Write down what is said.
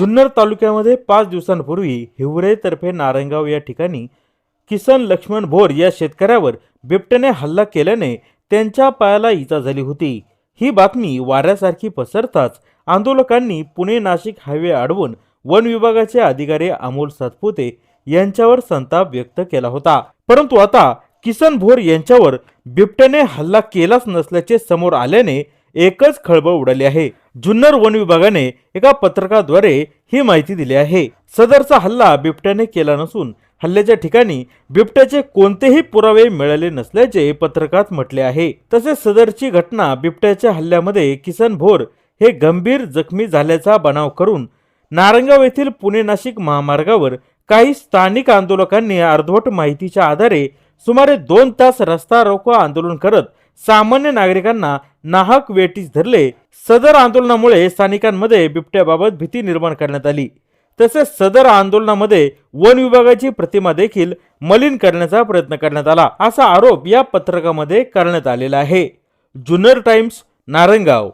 जुन्नर तालुक्यामध्ये पाच दिवसांपूर्वी हिवरेतर्फे नारायणगाव या ठिकाणी किसन लक्ष्मण भोर या शेतकऱ्यावर बिबट्याने हल्ला केल्याने त्यांच्या पायाला इजा झाली होती. ही बातमी वाऱ्यासारखी पसरताच आंदोलकांनी पुणे नाशिक हायवे अडवून वन विभागाचे अधिकारी अमोल सातपुते यांच्यावर संताप व्यक्त केला होता. परंतु आता किसन भोर यांच्यावर बिबट्याने हल्ला केलाच नसल्याचे समोर आल्याने एकच खळबळ उडाली आहे. जुन्नर वन विभागाने एका पत्रकाद्वारे ही माहिती दिली आहे. सदरचा हल्ला बिबट्याने केला नसून हल्ल्याच्या ठिकाणी बिबट्याचे कोणतेही पुरावे मिळाले नसल्याचे पत्रकात म्हटले आहे. तसेच सदरची घटना बिबट्याच्या हल्ल्यामध्ये किसन भोर हे गंभीर जखमी झाल्याचा बनाव करून नारंगाव येथील पुणे नाशिक महामार्गावर काही स्थानिक आंदोलकांनी अर्धवट माहितीच्या आधारे सुमारे दोन तास रस्ता रोको आंदोलन करत सामान्य नागरिकांना नाहक वेटीस धरले सदर आंदोलनामुळे स्थानिकांमध्ये बिबट्याबाबत भीती निर्माण करण्यात आली. तसेच सदर आंदोलनामध्ये वन विभागाची प्रतिमा देखील मलिन करण्याचा प्रयत्न करण्यात आला. असा आरोप या पत्रकामध्ये करण्यात आलेला आहे. जुन्नर टाइम्स नारंगाव.